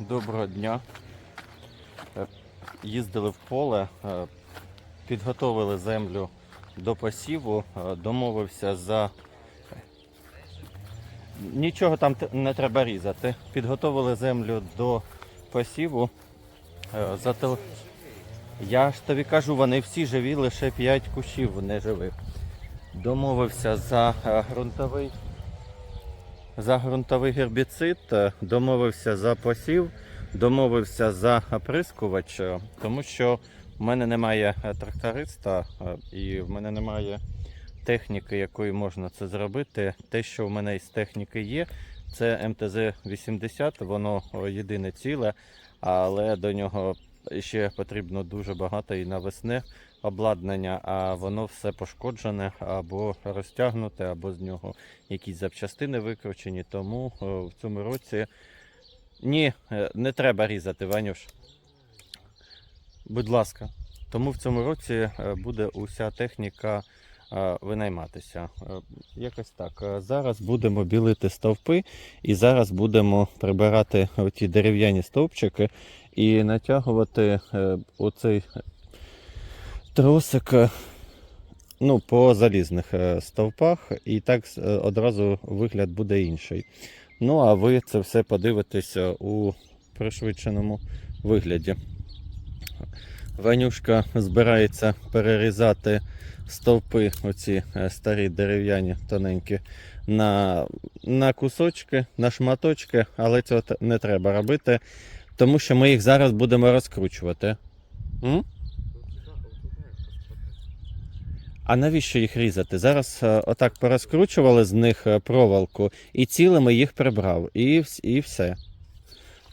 Доброго дня. Е, Їздили в поле, е, підготовили землю до посіву, е, домовився за. Нічого там не треба різати. Підготовили землю до посіву. За тел... Я ж тобі кажу, вони всі живі, лише 5 кущів не живих. Домовився за ґрунтовий за ґрунтовий гербіцид, е, домовився за посів, домовився за оприскувач, е, тому що в мене немає е, тракториста і в мене немає техніки, якою можна це зробити. Те, що в мене із техніки є, це МТЗ-80, воно єдине ціле, але до нього ще потрібно дуже багато і навесне обладнання, а воно все пошкоджене або розтягнуте, або з нього якісь запчастини викручені. Тому е, в цьому році ні, е, не треба різати, Ванюш. Будь ласка. Тому в цьому році е, буде уся техніка винайматися. Якось так. Зараз будемо білити стовпи і зараз будемо прибирати оті дерев'яні стовпчики і натягувати оцей тросик е, ну, по залізних е, стовпах, і так е, одразу вигляд буде інший. Ну, а ви це все подивитеся у пришвидшеному вигляді. Ванюшка збирається перерізати стовпи, оці старі дерев'яні тоненькі, на, на кусочки, на шматочки, але цього не треба робити, тому що ми їх зараз будемо розкручувати. М? А навіщо їх різати? Зараз е, отак порозкручували з них е, проволоку і цілими їх прибрав. І, і все.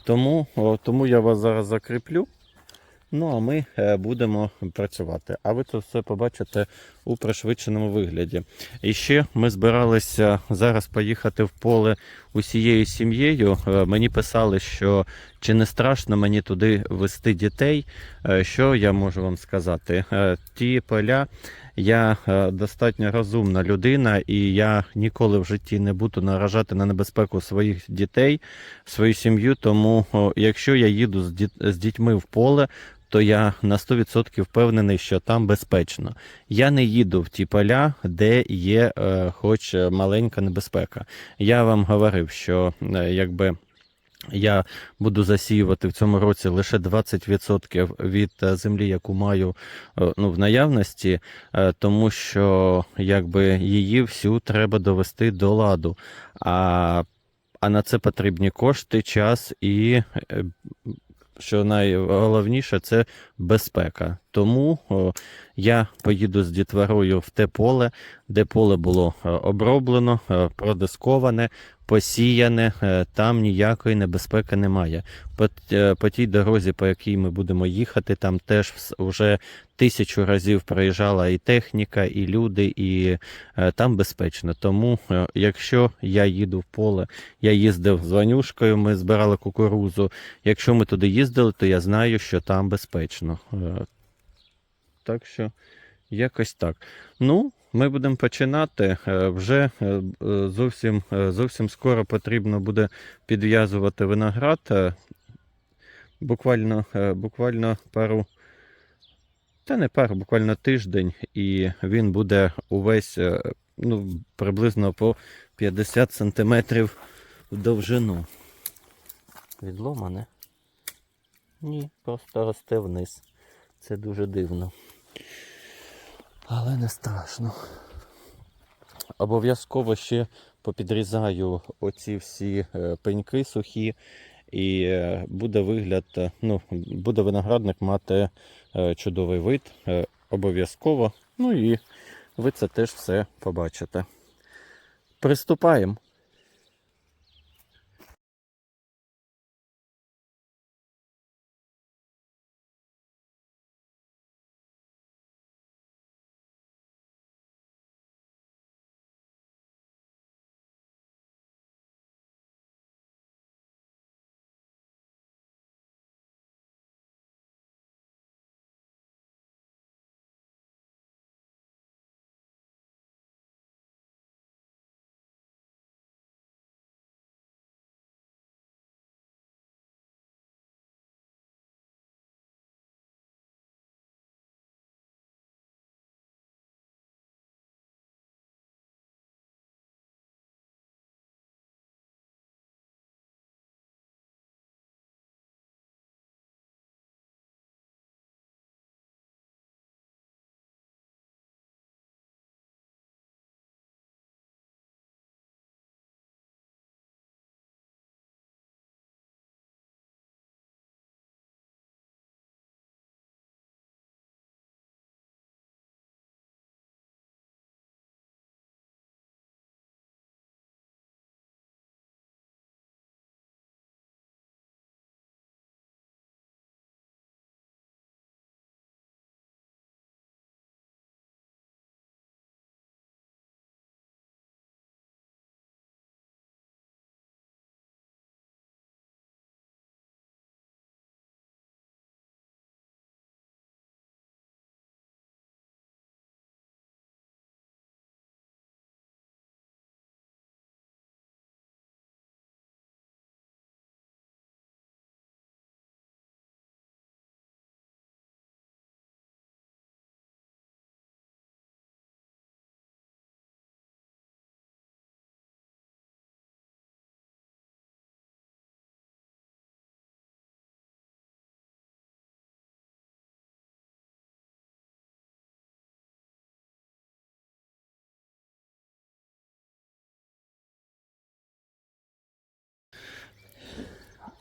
Тому, тому я вас зараз закріплю. Ну, а ми е, будемо працювати. А ви це все побачите у пришвидшеному вигляді. І ще ми збиралися зараз поїхати в поле усією сім'єю. Мені писали, що чи не страшно мені туди вести дітей. Що я можу вам сказати? Ті поля я е, достатньо розумна людина, і я ніколи в житті не буду наражати на небезпеку своїх дітей, свою сім'ю. Тому, якщо я їду з, діт- з дітьми в поле, то я на 100% впевнений, що там безпечно. Я не їду в ті поля, де є е, хоч маленька небезпека. Я вам говорив, що е, якби. Я буду засіювати в цьому році лише 20% від е, землі, яку маю е, ну, в наявності, е, тому що якби її всю треба довести до ладу. А, а на це потрібні кошти, час і, що найголовніше, це безпека. Тому я поїду з дітворою в те поле, де поле було е, оброблено, е, продисковане, посіяне, е, там ніякої небезпеки немає. По, по тій дорозі, по якій ми будемо їхати, там теж вже тисячу разів проїжджала і техніка, і люди, і там безпечно. Тому, якщо я їду в поле, я їздив з Ванюшкою, ми збирали кукурузу. Якщо ми туди їздили, то я знаю, що там безпечно. Так що якось так. Ну, ми будемо починати. Е, Вже е, е, зовсім, зовсім скоро потрібно буде підв'язувати виноград. Буквально, буквально пару. Та не пару, буквально тиждень, і він буде увесь ну, приблизно по 50 сантиметрів в довжину. Відломане? Ні, просто росте вниз. Це дуже дивно. Але не страшно. Обов'язково ще попідрізаю оці всі е, пеньки сухі, і е, буде вигляд, е, ну, буде виноградник мати чудовий вид. Обов'язково. Ну і ви це теж все побачите. Приступаємо.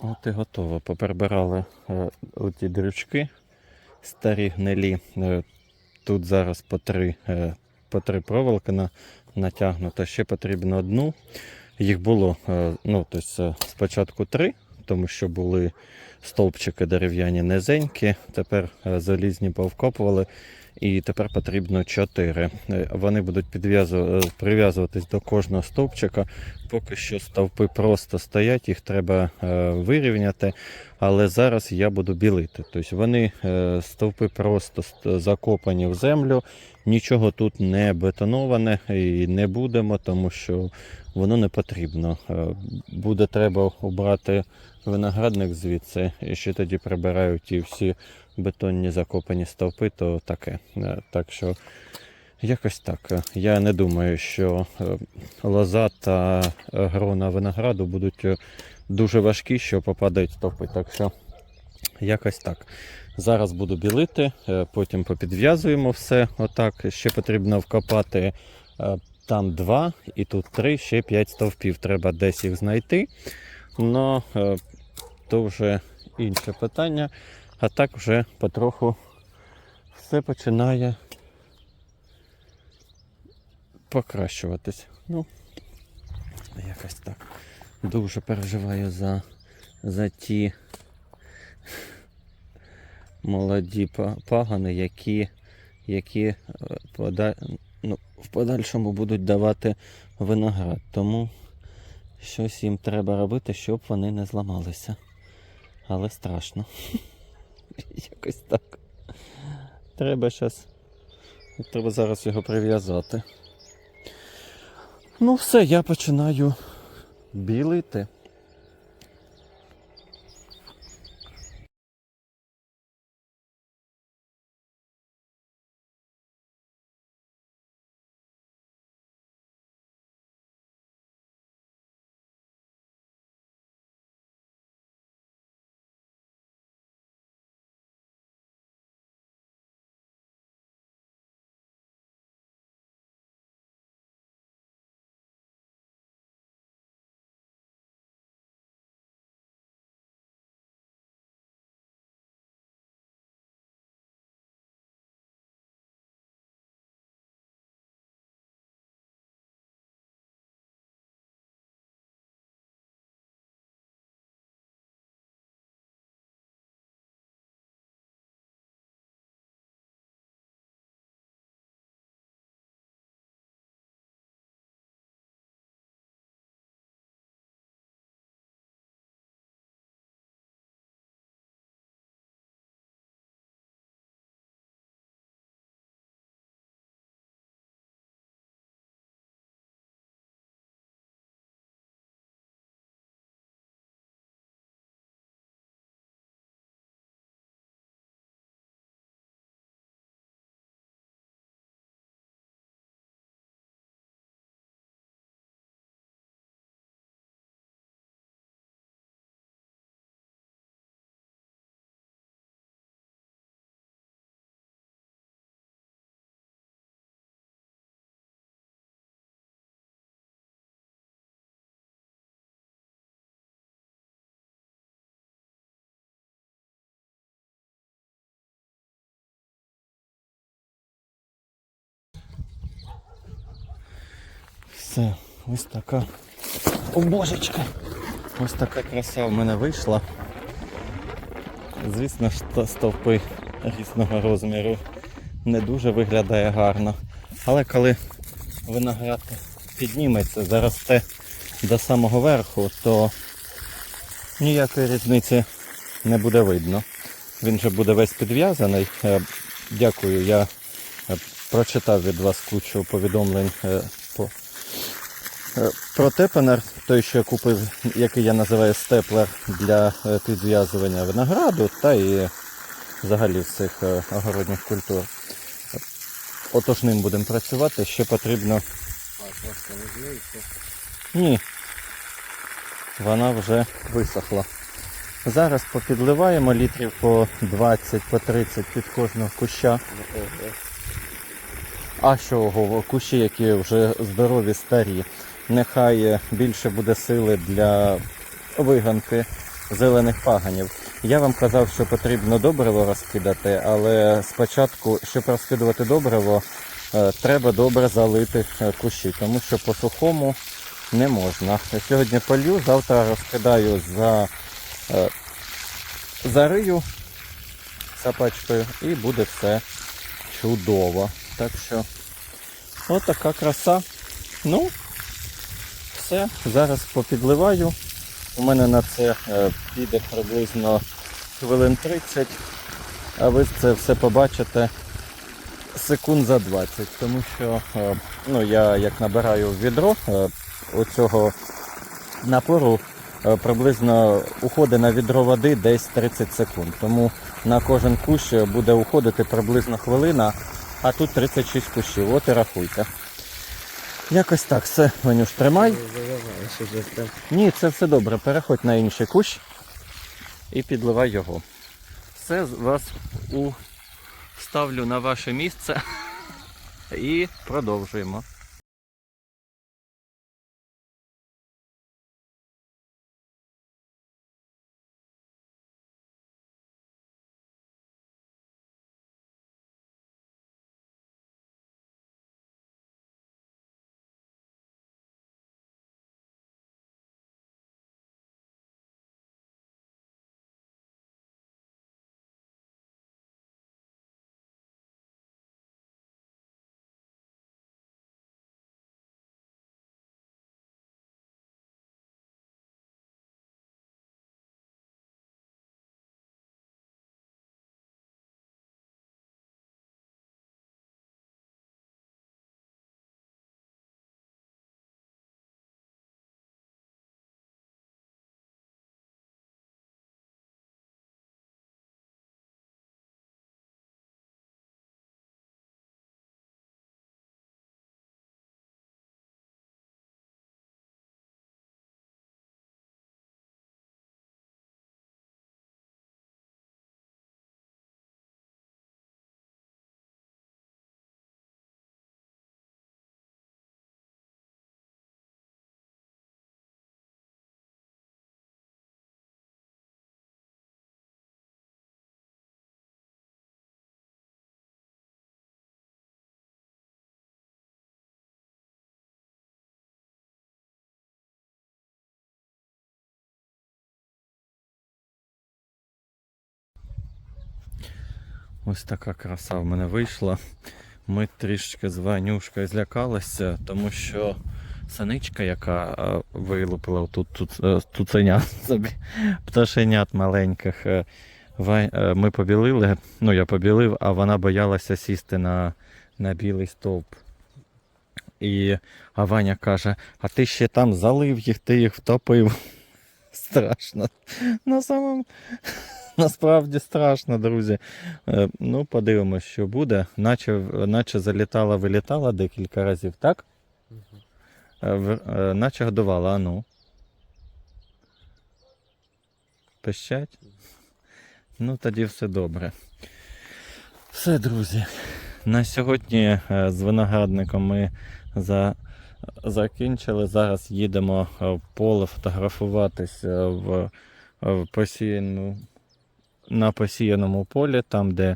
От і готово. Поперебирали е, оті дрючки старі гнилі. Е, тут зараз по три, е, по три проволоки на, натягнуто. Ще потрібно одну. Їх було ну, тобто, спочатку три, тому що були стовпчики дерев'яні низенькі, тепер залізні повкопували. І тепер потрібно 4. Вони будуть е, прив'язуватись до кожного стовпчика. Поки що стовпи просто стоять, їх треба е, вирівняти. Але зараз я буду білити. Тобто вони е, стовпи просто закопані в землю, нічого тут не бетоноване і не будемо, тому що воно не потрібно. Е, Буде треба обрати виноградник звідси, і ще тоді прибирають ті всі бетонні закопані стовпи, то таке. Е, Так що якось так. Я не думаю, що е, лоза та е, грона винограду будуть дуже важкі, що попадають стовпи. Так що якось так. Зараз буду білити, потім попідв'язуємо все. Отак. Ще потрібно вкопати там два і тут три, ще п'ять стовпів. Треба десь їх знайти. Но е, то вже інше питання. А так вже потроху все починає покращуватись. Ну, якось так. Дуже переживаю за, за ті молоді пагани, які, які е, пода... ну, в подальшому будуть давати виноград. Тому щось їм треба робити, щоб вони не зламалися. Але страшно. Якось так. Треба зараз. Треба зараз його прив'язати. Ну, все, я починаю білити. Все, ось така. О, божечка! Ось така краса в мене вийшла. Звісно ж, стовпи різного розміру не дуже виглядає гарно. Але коли виноград підніметься, заросте до самого верху, то ніякої різниці не буде видно. Він же буде весь підв'язаний. Е, Дякую, я е, прочитав від вас кучу повідомлень е, Е, Про тепенер, той, що я купив, який я називаю степлер для е, підв'язування винограду та і взагалі всіх е, огородних культур. Отож ним будемо працювати, ще потрібно. Ні. Вона вже висохла. Зараз попідливаємо літрів по 20, по 30 під кожного куща. А що ого, кущі, які вже здорові, старі. Нехай більше буде сили для виганки зелених паганів. Я вам казав, що потрібно добриво розкидати, але спочатку, щоб розкидувати добриво, е, треба добре залити е, кущі, тому що по сухому не можна. Сьогодні полью, завтра розкидаю за е, зарию сапачкою і буде все чудово. Так що, от така краса. Ну, все, зараз попідливаю. У мене на це е, піде приблизно хвилин 30, а ви це все побачите секунд за 20, тому що е, ну, я як набираю відро е, оцього напору приблизно уходить на відро води десь 30 секунд. Тому на кожен кущ буде уходити приблизно хвилина, а тут 36 кущів. От і рахуйте. Якось так, все, Ванюш, тримай. Ні, це все добре. Переходь на інший кущ і підливай його. Все вас у... ставлю на ваше місце і продовжуємо. Ось така краса в мене вийшла. Ми трішки з Ванюшкою злякалися, тому що синичка, яка е, вилупила тут, тут е, цуценят собі, пташенят маленьких, е, ми побілили, ну я побілив, а вона боялася сісти на, на білий стовп. І а Ваня каже: а ти ще там залив їх, ти їх втопив. Страшно. На самому насправді страшно, друзі. Е, Ну, подивимось, що буде. Наче, наче залітала, вилітала декілька разів, так? Е, Наче годувала, а ну. Пищать? Ну, тоді все добре. Все, друзі. На сьогодні з виноградником ми за... закінчили. Зараз їдемо в поле фотографуватися в, в посіяну на посіяному полі, там, де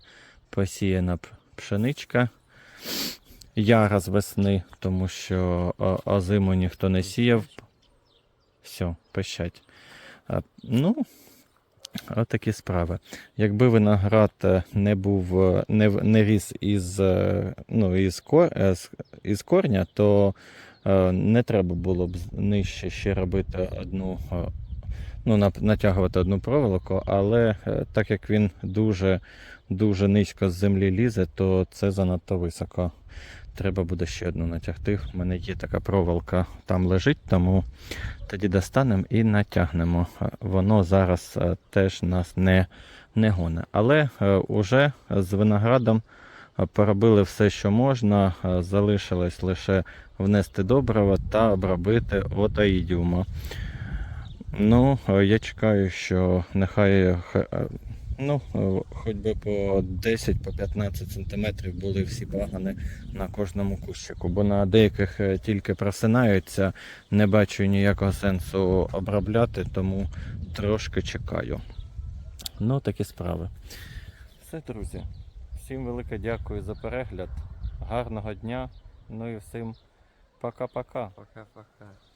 посіяна пшеничка. Яра з весни, тому що озиму ніхто не сіяв. Все, пищать. Ну, отакі справи. Якби виноград е, не був, е, не, не ріс із, е, ну, із, кор, із корня, то не треба було б нижче ще робити одну ну, натягувати одну проволоку, але е, так як він дуже, дуже низько з землі лізе, то це занадто високо. Треба буде ще одну натягти. У мене є така проволока, там лежить, тому тоді достанемо і натягнемо. Е, Воно зараз е, теж нас не, не гоне. Але е, уже з виноградом поробили все, що можна. Залишилось лише внести добрива та обробити отаїдіума. Ну, е, я чекаю, що нехай е, е, Ну, хоч би по 10 по 15 сантиметрів були всі пагани на кожному кущику, бо на деяких тільки просинаються, не бачу ніякого сенсу обробляти, тому трошки чекаю. Ну, такі справи. Все, друзі. Всім велике дякую за перегляд. Гарного дня. Ну і всім пока-пока. Пока-пока.